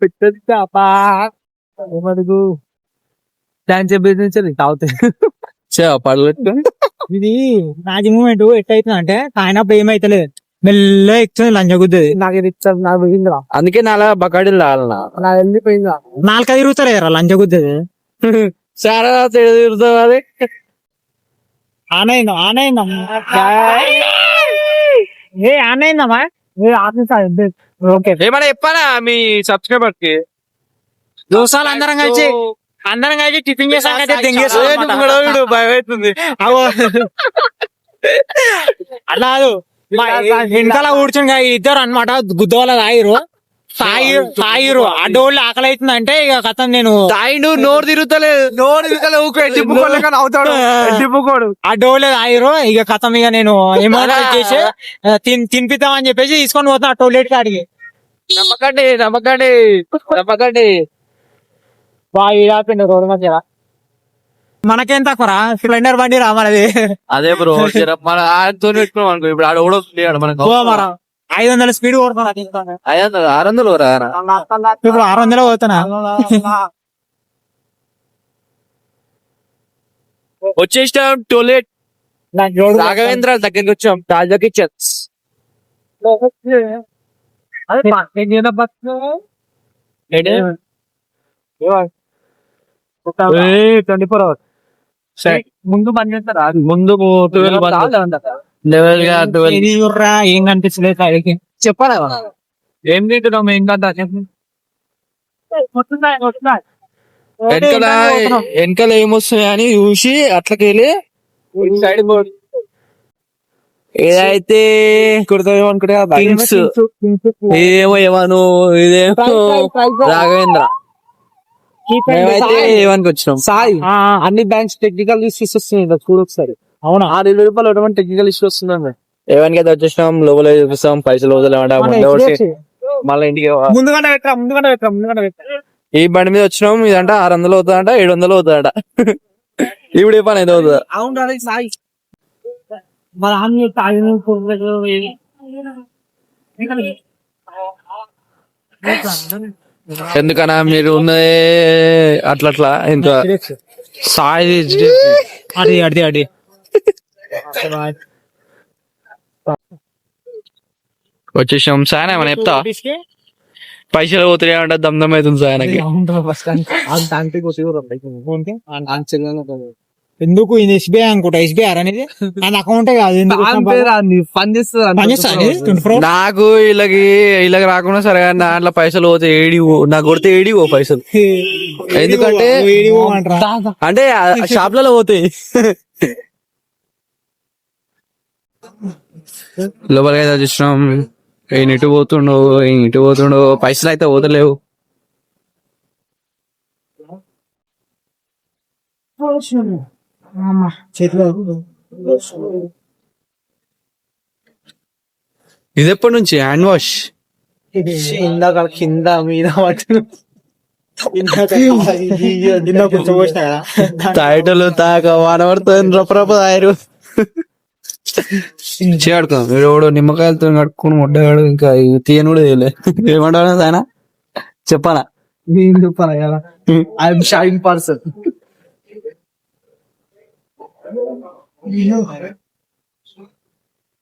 పెట్టదు చేప ఏమడుగు? Dance business తాగుతాయి చేపలు ఇది నాది మూమెంట్ ఎట్టయితుంది అంటే కాయినప్పుడు ఏమైతలేదు మెల్ల ఎక్కువ లంజగుద్దది నాకు ఇది ఇచ్చారు నాకు పోయిందిరా. అందుకే నాలా బకాడీలు లాలనా నాకు వెళ్ళిపోయిందా నాలుగు తిరుగుతలేరా లంజగుద్దది చాలా తిరుగుతావు అది ఆనైందా ఆనైందమ్మా ఏ ఆనైందమ్మా ఓకే. ఏమన్నా చెప్పానా మీ సబ్స్క్రైబర్కి దోసాలు అందరం కలిసి అందరం కలిసి టిఫిన్ చేసాక అయితే దెంగేసాం ఏ, అన్నమాట. నువ్వు కూడా వీడు భయం అవుతుంది అగో. అట్లా కాదు. మా వెనకాల కూర్చొని గా ఇద్దరు అనమాట గుద్దవాళ్ళ తాగిరు తాగిరు తాగిరు అడ్డోళ్ళు ఆకలి అవుతుంది అంటే ఇక కథ నేను తాయిండు నోరు తిరుగుతలేదు నోరు తిరగలే ఊకే కానీ అవుతాడు అడ్డోళ్ళు తాగిరు ఇక కథం ఇక నేను ఏమన్నా చేసి ఆ, తిన్ తినిపిద్దామని చెప్పేసి తీసుకొని పోతున్నా టోయిలెట్ కాడికి. నమ్మకండి నమ్మకండి నమ్మకండి. బాగా ఇడాపిండి రోడ్డు మధ్య మనకేం తక్కువరా? స్ప్లెండర్ బండి రా మనది. అదే బ్రో మన ఆయనతో పెట్టుకున్నాం అనుకో ఇప్పుడు ఆడ కూడా మనకు. ఐదు వందల స్పీడ్ కొడుతున్నా ఐదు వందలు ఆరు వందలు ఇప్పుడు ఆరు వందలు పోతున్నా వచ్చేసాం టోలెట్ రాఘవేంద్ర దగ్గరికి వచ్చాం ఏదో బస్సు ట్వంటీ ఫోర్ అవర్స్. ముందు బంద్ చేస్తారా ముందు లెవెల్గా ఏం కనిపించలేదు కాడికి. చెప్పాలా? ఏం తింటున్నాం ఏం కదా వెనకాల వెనకాల ఏమొస్తున్నాయి అని చూసి అట్లకెళ్ళి సైడ్ బోర్డ్ ఏదైతే కుడతామేమో అనుకుంటే కింగ్స్ ఏమో ఏమను ఇదేమో రాఘవేంద్ర. మేమైతే సాయి. అన్ని బ్యాంక్స్ టెక్నికల్ ఇష్యూస్ వస్తున్నాయి. చూడు ఒకసారి. అవునా? ఆరు ఇరవై రూపాయలు ఎటువంటి టెక్నికల్ ఇష్యూ వస్తుందండి. ఏవనికి అయితే వచ్చేసినాం లోపల చూపిస్తాం పైసలు వదలమంట ఒకటి మళ్ళీ ఇంటికి ముందుగానే పెట్టరా ముందుగానే పెట్టరా ముందుగానే పెట్టరా? ఈ బండి మీద వచ్చినాం ఇదంట ఆరు వందలు అవుతుందంట ఏడు వందలు అవుతుందంట. ఇప్పుడు ఏ పని అయితే అవుతుందా? అవును అదే సాయి. ఎందుకన్నా మీరు ఉన్నదే అట్లా అట్లా ఇంకా సాయి అది అది అది. వచ్చేసాం సాయన ఏమైనా చెప్తా పైసలు పోతున్నాయి అంటే దమ్ దమ్ అవుతుంది సాయనకి ఎందుకు? ఇది ఎస్బీఐ అనుకుంటా. ఎస్బీఐ అనేది అది అకౌంటే కాదు. నాకు వీళ్ళకి వీళ్ళకి రాకుండా సరే కానీ దాంట్లో పైసలు పోతే ఏడి నాకు కొడితే ఏడి పో పైసలు. ఎందుకంటే అంటే షాప్లలో పోతాయి లోపలికి అయితే చూసినాం ఈయన ఇటు పోతుండో ఈయన ఇటు పోతుండో పైసలు అయితే పోతలేవు. ఇది ఎప్పటి నుంచి? Hand wash? ఇందాక కింద మీద తాయటలు తాక వానబడుతుంది రప్ప రప్ప తాయరు చేడుకో మీరు ఎవడో నిమ్మకాయలతో కట్టుకుని ముడ్డగాడు ఇంకా తీయను కూడా తీయలే ఏమంటాడు ఆయన? చెప్పాలా? నేను చెప్పాను కదా ఐఎమ్ షైన్ పర్సన్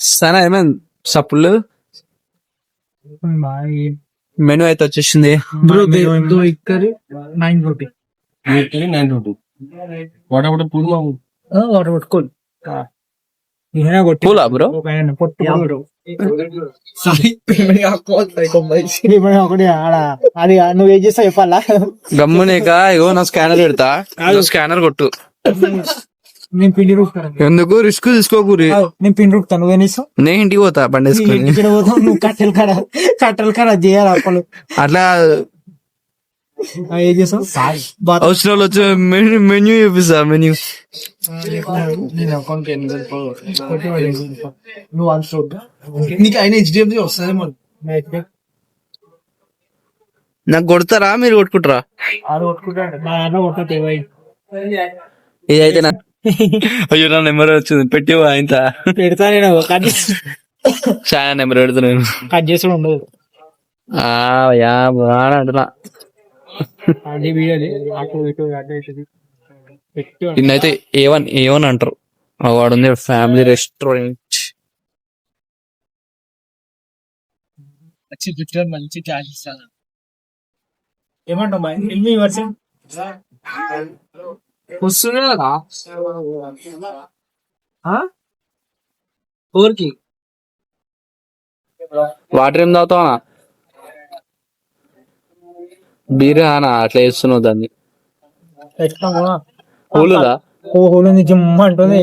సరే ఏమైంది? సప్పులు మెనూ అయితే వచ్చేసింది. బ్రో దో ఇక్కడి నైన్ రోటీ వాటర్ పట్టుకోండి నేనే పూలా బ్రో పొట్టు సాయి పేమెంట్ కావాలి ఒకటి ఆడ అది నువ్వు ఏం చేస్తావు చెప్పాలా గమ్మునేక ఇగో నా స్కానర్ పెడతా స్కానర్ కొట్టు నేను పిండి రూపుతాను ఎందుకు రిస్క్ తీసుకోకూరి నేను పిండి రూపుతాను నువ్వేం చేస్తావు నేను ఇంటికి పోతా బండి పోతావు నువ్వు కట్టెలు కాడ కట్టెలు కాడ చేయాలి అప్పలు అట్లా ఏం చేస్తావు బాత్ అవసరం వాళ్ళు వచ్చే మెన్యూ చూపిస్తా మెన్యూ నువ్వు నీకు ఆయన హెచ్డిఎఫ్సి వస్తుంది మరి? నాకు కొడతారా? మీరు కొట్టుకుంటారా? ఇదైతే నా అయ్యో నా నెంబర్ వచ్చింది. పెట్టి ఆయన పెడతా నేను చాలా నెంబర్ పెడతా నేను. కట్ చేసి ఉండదు. ఆ, యా, బాగా అంటున్నా. అది వీడియోది అటు ఇటు అటు ఇటు పెట్టు ఇన్నైతే ఏవన్ ఏవన్ అంటారు. ఆ వాడు ఉంది ఫ్యామిలీ రెస్టారెంట్ మంచి ఇస్తాను. ఎన్ని వస్తుంది కదా? వాటర్ ఏం తాగుతావా? బీర్ అనా అట్లా వేస్తున్నావు దాన్ని. హోలుదా ఓహోలో జిమ్ అంటుంది.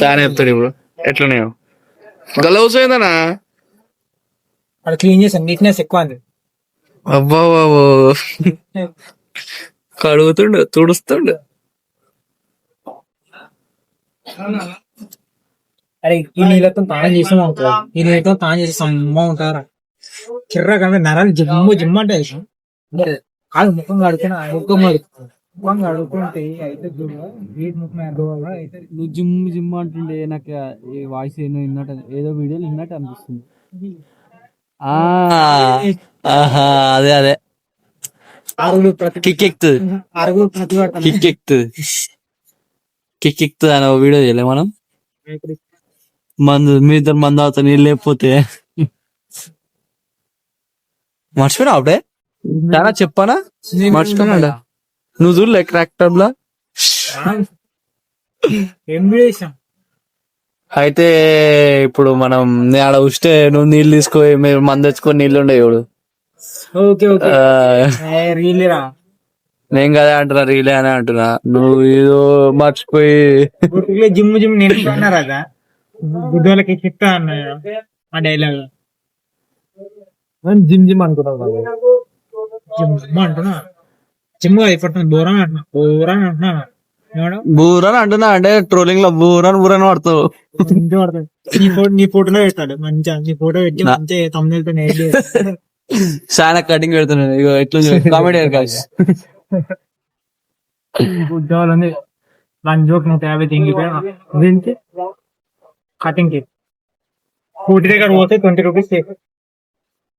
సార్ చెప్తాడు ఇప్పుడు. ఎట్లనే గలౌస్ అయిందనా అక్కడ క్లీన్ చేసాను నీట్నెస్ ఎక్కువ అంది అబ్బా బాబు కడుగుతుండు తుడుస్తుండు. అరే ఈ నీళ్ళతో తానం చేసాం అవుతుంది ఈ నీళ్ళతో తానం చేసి సమ్మ ఉంటారా? కిర్ర కనుక నరాలు జిమ్ము జిమ్ అంటే. కాదు ముఖం కడుతున్నా ముఖం కడుతుంది ముఖం కడుకుంటే అయితే వీడి ముఖం అయితే నువ్వు జిమ్ జిమ్ అంటుండే నాకు ఈ వాయిస్ ఏదో విన్నట్టు ఏదో వీడియోలు విన్నట్టు అనిపిస్తుంది. ఆ, ఆహా అదే అదే. ప్రతి కిక్ ఎక్కుతుంది. ఆరుగురు ప్రతి కిక్ ఎక్కుతుంది. కిక్ ఎక్కుతుంది అని ఒక వీడియో చేయలే మనం. మందు మీ ఇద్దరు మందు అవుతా నీళ్ళు లేకపోతే. మర్చిపోయినా అప్పుడే? చాలా చెప్పానా? మర్చిపోయినా నువ్వు చూడలే ట్రాక్టర్ లా ఏం చేసాం? అయితే ఇప్పుడు మనం నే ఆడ ఉస్తే నువ్వు నీళ్ళు తీసుకో మీరు మందు తెచ్చుకొని నీళ్ళు ఉండే చూడు. రీలేరా నేను కదా అంటున్నా రీలే అని అంటున్నా. నువ్వు ఏదో మర్చిపోయి. జిమ్ జిమ్ నేను గుడ్డోళ్ళకి చెప్తా అన్నాడు ఆ డైలాగ్ జిమ్ జిమ్ అనుకున్నాను జిమ్ జిమ్ అంటున్నా. జిమ్ అయిపోతుంది. బోరా అంటున్నా. బోరా అంటున్నా? బూరని అంటున్నా. అంటే ట్రోలింగ్లో బూరని బూరని పడతావు. నీ ఫోటో నీ ఫోటోలో పెట్టాడు మంచిగా నీ ఫోటో పెట్టి మంచిగా తమ్ముతో చాలా కటింగ్ పెడుతున్నాను ఇగో ఎట్లా కామెడీ కాదు ఉద్యోగాలు వన్ జోక్ నూట యాభై తింగిపోయా అదేంటి కటింగ్కి. ఫోర్టీ దగ్గర పోతే ట్వంటీ రూపీస్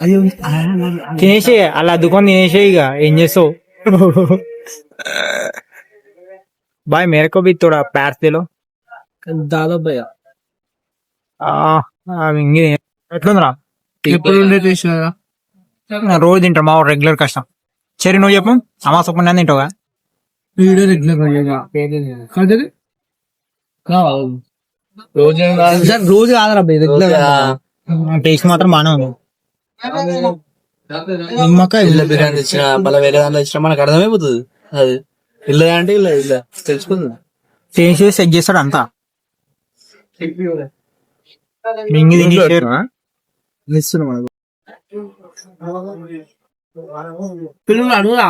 फिर తినేసి అలా దుకాణం తినేసే ఇక ఏం చేస్తావు బాయ్ మేరకు బి తోడా ప్యార్స్ దిలో दादा भैया ఇంగి ఎట్లుందిరా ఎప్పుడు ఉండే తీసినా నేను రోజు తింటా మా రెగ్యులర్ కష్టం సరే నువ్వు చెప్పు అమాస పుణ్యాన్ని తింటావుగా వీడియో రెగ్యులర్ అయ్యేగా కాదు రోజు రోజు కాదురా రెగ్యులర్ టేస్ట్ మాత్రం బాగానే ఉంది నిమ్మకాయ ఇళ్ళ బిర్యానీ తెచ్చిన మళ్ళీ వేరే దాంట్లో తెచ్చిన మనకు అర్థమైపోతుంది అది ఇల్ల అంటే ఇల్ల ఇల్ల. టేస్ట్ చేసి సెట్ చేస్తాడు అంతా. మింగి తిని షేర్. పిల్లలు అడుగురా.